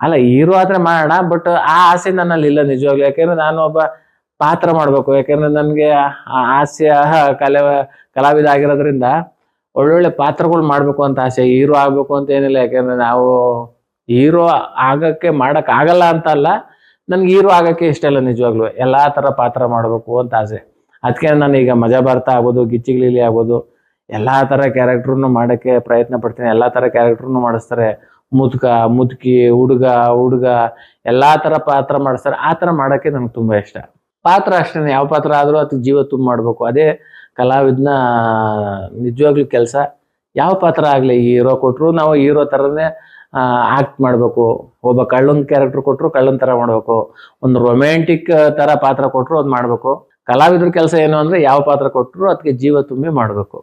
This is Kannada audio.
ಅಲ್ಲ, ಹೀರೋ ಆದ್ರೆ ಮಾಡೋಣ ಬಟ್ ಆ ಆಸೆ ನನ್ನಲ್ಲಿ ಇಲ್ಲ ನಿಜವಾಗ್ಲೂ. ಯಾಕೆಂದ್ರೆ ನಾನು ಒಬ್ಬ ಪಾತ್ರ ಮಾಡಬೇಕು. ಯಾಕೆಂದ್ರೆ ನನಗೆ ಆಸೆ ಕಲೆ, ಕಲಾವಿದ ಆಗಿರೋದ್ರಿಂದ ಒಳ್ಳೊಳ್ಳೆ ಪಾತ್ರಗಳು ಮಾಡಬೇಕು ಅಂತ ಆಸೆ. ಹೀರೋ ಆಗಬೇಕು ಅಂತ ಏನಿಲ್ಲ. ಯಾಕೆಂದ್ರೆ ನಾವು ಹೀರೋ ಆಗಕ್ಕೆ ಮಾಡಕ್ ಆಗಲ್ಲ ಅಂತ ಅಲ್ಲ, ನನ್ಗೆ ಹೀರೋ ಆಗಕ್ಕೆ ಇಷ್ಟ ಇಲ್ಲ ನಿಜವಾಗ್ಲೂ. ಎಲ್ಲಾ ತರ ಪಾತ್ರ ಮಾಡಬೇಕು ಅಂತ ಆಸೆ. ಅದಕ್ಕೆ ನಾನು ಈಗ ಮಜಾ ಬರ್ತಾ ಆಗ್ಬೋದು ಗಿಚ್ಚಿಗಿಲಿ ಆಗ್ಬೋದು. ಎಲ್ಲಾ ತರ ಕ್ಯಾರೆಕ್ಟರ್ನು ಮಾಡಕ್ಕೆ ಪ್ರಯತ್ನ ಪಡ್ತೀನಿ. ಎಲ್ಲಾ ತರ ಕ್ಯಾರೆಕ್ಟರ್ನು ಮಾಡಿಸ್ತಾರೆ. ಮುದುಕ, ಮುದುಕಿ, ಹುಡುಗ ಹುಡುಗ, ಎಲ್ಲಾ ತರ ಪಾತ್ರ ಮಾಡಿಸ್ತಾರೆ. ಆ ತರ ಮಾಡಕ್ಕೆ ನಂಗೆ ತುಂಬಾ ಇಷ್ಟ. ಪಾತ್ರ ಅಷ್ಟೇ ಯಾವ ಪಾತ್ರ ಆದ್ರೂ ಅದಕ್ಕೆ ಜೀವ ತುಂಬ ಮಾಡ್ಬೇಕು. ಅದೇ ಕಲಾವಿದ್ನ ನಿಜವಾಗ್ಲೂ ಕೆಲಸ. ಯಾವ ಪಾತ್ರ ಆಗಲಿ ಹೀರೋ ಕೊಟ್ಟರು ನಾವು ಹೀರೋ ಥರನೇ ಆಕ್ಟ್ ಮಾಡಬೇಕು. ಒಬ್ಬ ಕಳ್ಳನ ಕ್ಯಾರೆಕ್ಟರ್ ಕೊಟ್ಟರು ಕಳ್ಳನ ಥರ ಮಾಡಬೇಕು. ಒಂದು ರೊಮ್ಯಾಂಟಿಕ್ ಥರ ಪಾತ್ರ ಕೊಟ್ಟರು ಅದು ಮಾಡಬೇಕು. ಕಲಾವಿದ್ರ ಕೆಲಸ ಏನು ಅಂದರೆ ಯಾವ ಪಾತ್ರ ಕೊಟ್ಟರು ಅದಕ್ಕೆ ಜೀವ ತುಂಬಿ ಮಾಡಬೇಕು.